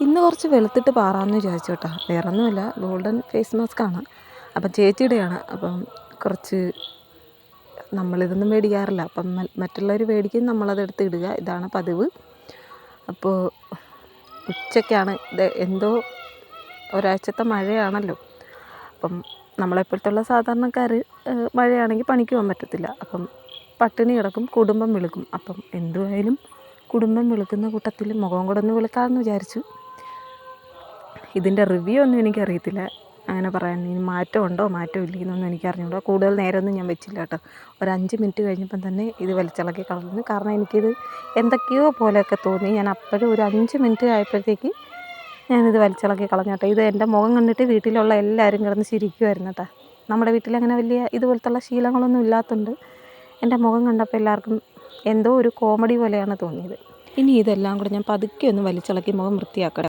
ഇന്ന് കുറച്ച് വെളുത്തിട്ട് പാറാമെന്ന് വിചാരിച്ചു കേട്ടോ. വേറെ ഒന്നുമില്ല ഗോൾഡൻ ഫേസ് മാസ്ക് ആണ്. അപ്പം ചേച്ചിയുടെയാണ്. അപ്പം കുറച്ച് നമ്മളിതൊന്നും മേടിക്കാറില്ല. അപ്പം മറ്റുള്ളവർ മേടിക്കും നമ്മളതെടുത്ത് ഇടുക. ഇതാണ് പതിവ്. അപ്പോൾ ഉച്ചയ്ക്കാണ്. ഇത് എന്തോ ഒരാഴ്ചത്തെ മഴയാണല്ലോ. അപ്പം നമ്മളെപ്പോഴത്തുള്ള സാധാരണക്കാർ മഴയാണെങ്കിൽ പണിക്ക് പോകാൻ പറ്റത്തില്ല. അപ്പം പട്ടിണി കിടക്കും കുടുംബം വിളിക്കും. അപ്പം എന്തുമായാലും കുടുംബം വിളിക്കുന്ന കൂട്ടത്തിൽ മുഖം കൂടെ ഒന്ന് വിളിക്കാമെന്ന് വിചാരിച്ചു. ഇതിന്റെ റിവ്യൂ ഒന്നും എനിക്കറിയത്തില്ല. അങ്ങനെ പറയാൻ ഇനി മാറ്റം ഉണ്ടോ? മാറ്റം ഇല്ലെന്നൊന്നും എനിക്കറിഞ്ഞുകൂടാ കൂടുതൽ നേരമൊന്നും ഞാൻ വെച്ചില്ല കേട്ടോ. ഒരു അഞ്ച് മിനിറ്റ് കഴിഞ്ഞപ്പം തന്നെ ഇത് വലിച്ചിളക്കി കളഞ്ഞു. കാരണം എനിക്കിത് എന്തൊക്കെയോ പോലെയൊക്കെ തോന്നി. ഞാൻ അപ്പോഴും ഒരു അഞ്ച് മിനിറ്റ് ആയപ്പോഴത്തേക്ക് ഞാനിത് വലിച്ചിളക്കി കളഞ്ഞു കേട്ടോ. ഇത് എന്റെ മുഖം കണ്ടിട്ട് വീട്ടിലുള്ള എല്ലാവരും കിടന്ന് ചിരിക്കുമായിരുന്നു കേട്ടോ. നമ്മുടെ വീട്ടിൽ അങ്ങനെ വലിയ ഇതുപോലത്തുള്ള ശീലങ്ങളൊന്നും ഇല്ലാത്തതുകൊണ്ട് എന്റെ മുഖം കണ്ടപ്പോൾ എല്ലാവർക്കും എന്തോ ഒരു കോമഡി പോലെയാണ് തോന്നിയത്. ഇനി ഇതെല്ലാം കൂടെ ഞാൻ പതുക്കെ ഒന്ന് വലിച്ചിളക്കി മുഖം വൃത്തിയാക്കട്ടെ.